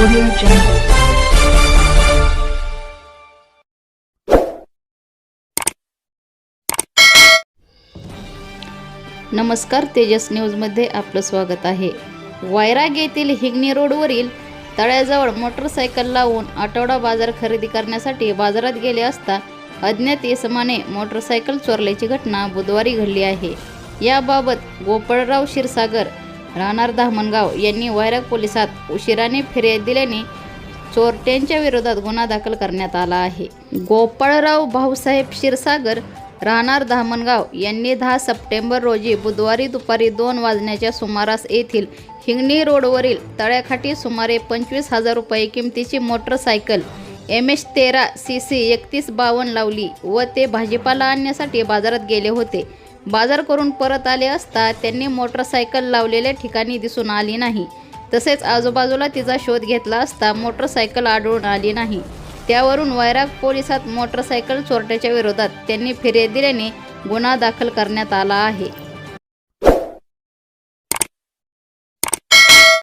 Audio Jungle. नमस्कार तेजस न्यूजमध्ये आपलं स्वागत आहे वायराग येथील हिंगणी रोडवरील तळ्याजवळ मोटरसायकल लावून आठवडा बाजार खरेदी करण्यासाठी बाजारात गेले असता अज्ञात इसमाने मोटरसायकल चोरल्याची घटना बुधवारी घडली आहे याबाबत गोपाळराव क्षीरसागर राहणार धामणगाव यांनी वैराग पोलिसात उशिराने फिर्याद दिल्याने चोरट्यांच्या विरोधात गुन्हा दाखल करण्यात आला आहे. गोपाळराव भाऊसाहेब क्षीरसागर राहणार धामणगाव यांनी दहा सप्टेंबर रोजी बुधवारी दुपारी दोन वाजण्याच्या सुमारास येथील हिंगणी रोडवरील तळ्याखाटी सुमारे पंचवीस हजार रुपये किमतीची मोटरसायकल एम एच तेरा सी सी एकतीस बावन्न लावली व ते भाजीपाला आणण्यासाठी बाजारात गेले होते. बाजार करून परत आले असता त्यांनी मोटरसायकल लावलेल्या ठिकाणी दिसून आली नाही. तसेच आजूबाजूला तिचा शोध घेतला असता मोटरसायकल आढळून आली नाही. त्यावरून वैराग पोलिसात मोटरसायकल चोरट्याच्या विरोधात त्यांनी फिर्याद दिल्याने गुन्हा दाखल करण्यात आला आहे.